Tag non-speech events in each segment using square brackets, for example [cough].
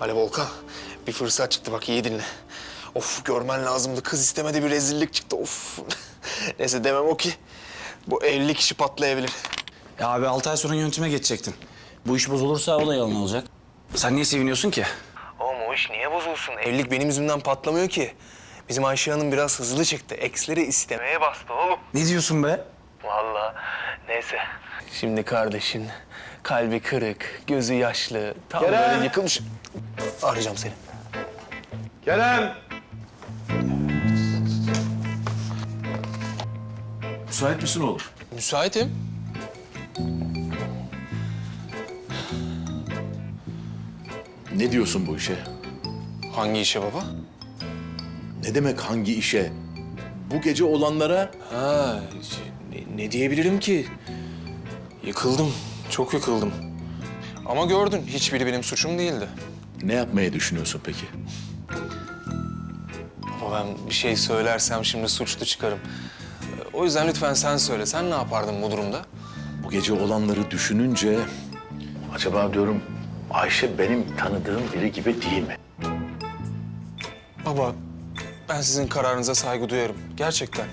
Ali Volkan bir fırsat çıktı bak iyi dinle. Of görmen lazımdı kız istemedi bir rezillik çıktı of. [laughs] Neyse demem o ki bu evlilik işi patlayabilir. Ya abi altı ay sonra yönetime geçecektin. Bu iş bozulursa o da yalan olacak. Sen niye seviniyorsun ki? Oğlum o iş niye bozulsun? Evlilik benim yüzümden patlamıyor ki. Bizim Ayşe Hanım biraz hızlı çıktı. Eksleri istemeye bastı oğlum. Ne diyorsun be? Vallahi neyse. Şimdi kardeşin kalbi kırık, gözü yaşlı, tam Kerem! böyle yıkılmış. Arayacağım seni. Kerem! Müsait misin oğlum? Müsaitim. Ne diyorsun bu işe? Hangi işe baba? Ne demek hangi işe? Bu gece olanlara Ha, ne, ne diyebilirim ki? Yıkıldım, çok yıkıldım. Ama gördün, hiçbiri benim suçum değildi. ne yapmayı düşünüyorsun peki? Baba ben bir şey söylersem şimdi suçlu çıkarım. O yüzden lütfen sen söyle. Sen ne yapardın bu durumda? Bu gece olanları düşününce... Acaba diyorum Ayşe benim tanıdığım biri gibi değil mi? Baba, ben sizin kararınıza saygı duyarım. Gerçekten.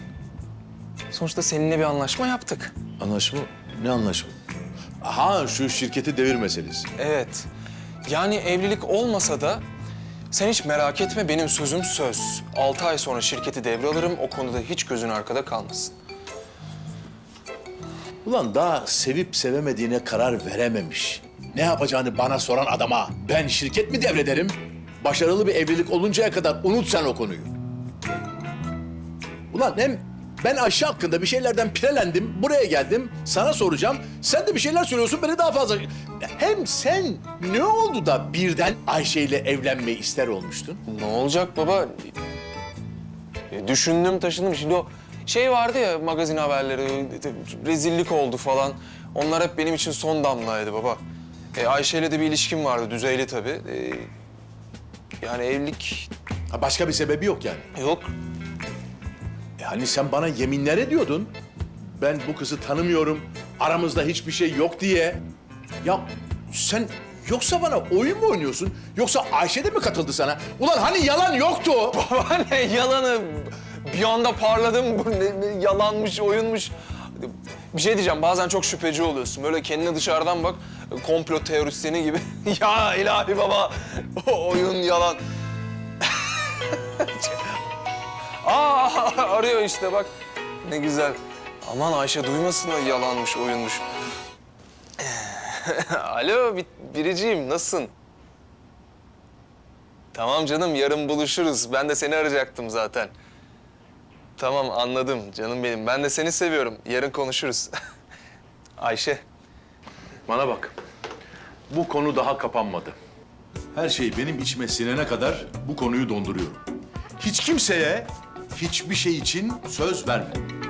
Sonuçta seninle bir anlaşma yaptık. Anlaşma? Ne anlaşma? Aha şu şirketi devir meselesi. Evet. Yani evlilik olmasa da sen hiç merak etme benim sözüm söz. Altı ay sonra şirketi devralırım. O konuda hiç gözün arkada kalmasın. Ulan daha sevip sevemediğine karar verememiş. Ne yapacağını bana soran adama ben şirket mi devrederim? Başarılı bir evlilik oluncaya kadar unut sen o konuyu. Ulan hem ben Ayşe hakkında bir şeylerden pirelendim, buraya geldim, sana soracağım. Sen de bir şeyler söylüyorsun, beni daha fazla... Hem sen ne oldu da birden Ayşe ile evlenmeyi ister olmuştun? Ne olacak baba? E, Düşündüm taşındım. Şimdi o şey vardı ya magazin haberleri, rezillik oldu falan. Onlar hep benim için son damlaydı baba. E, Ayşe'yle de bir ilişkim vardı, düzeyli tabii. E, yani evlilik Ha, başka bir sebebi yok yani. yok. Yani sen bana yeminler ediyordun. Ben bu kızı tanımıyorum, aramızda hiçbir şey yok diye. Ya sen yoksa bana oyun mu oynuyorsun? Yoksa Ayşe de mi katıldı sana? Ulan hani yalan yoktu? [laughs] Baba ne yalanı? Bir anda parladım. Bu ne, ne yalanmış, oyunmuş. Bir şey diyeceğim. Bazen çok şüpheci oluyorsun. Böyle kendine dışarıdan bak. Komplo teorisyeni gibi. [laughs] ya ilahi baba. O [laughs] oyun yalan. Aa [laughs] arıyor işte bak. Ne güzel. Aman Ayşe duymasın o yalanmış, oyunmuş. [laughs] Alo bir, biriciğim nasılsın? Tamam canım yarın buluşuruz. Ben de seni arayacaktım zaten. Tamam anladım canım benim. Ben de seni seviyorum. Yarın konuşuruz. [laughs] Ayşe. Bana bak. Bu konu daha kapanmadı. Her şey benim içime sinene kadar bu konuyu donduruyorum. Hiç kimseye hiçbir şey için söz verme.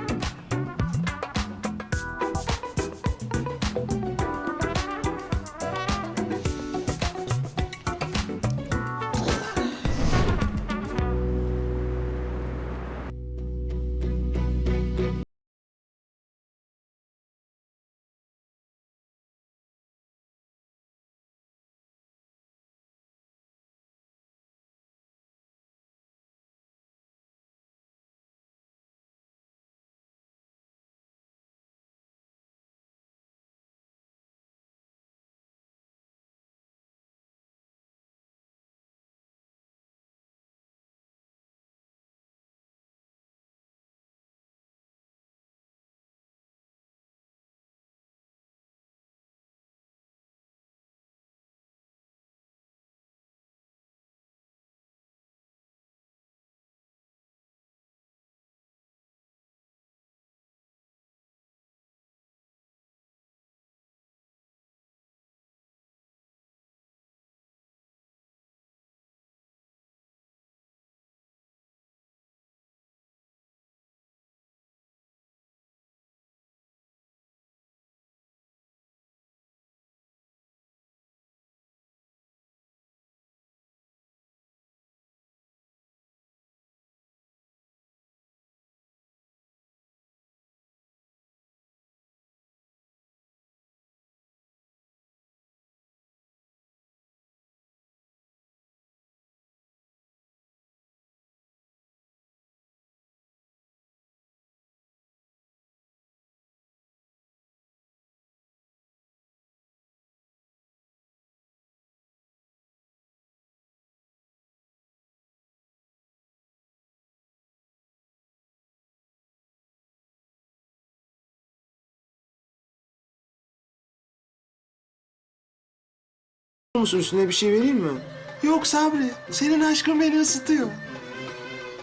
Musun üstüne bir şey vereyim mi? Yok Sabri, senin aşkın beni ısıtıyor.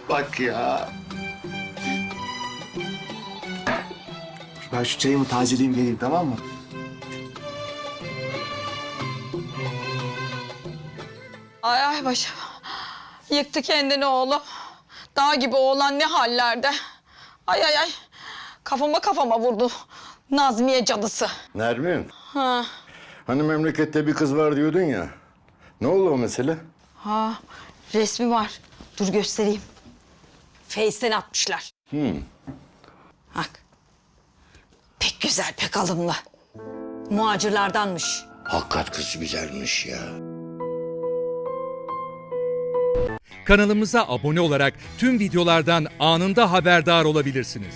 Bak ya. Ben şu çayımı tazeleyeyim geleyim tamam mı? Ay ay başım. Yıktı kendini oğlum. Dağ gibi oğlan ne hallerde. Ay ay ay. Kafama kafama vurdu. Nazmiye cadısı. Nermin, Ha. Hani memlekette bir kız var diyordun ya. Ne oldu o mesele? Ha. Resmi var. Dur göstereyim. Face'ten atmışlar. Bak. Pek güzel, pek alımlı. Muhacirlardanmış. Hakikat kız güzelmiş ya. Kanalımıza abone olarak tüm videolardan anında haberdar olabilirsiniz.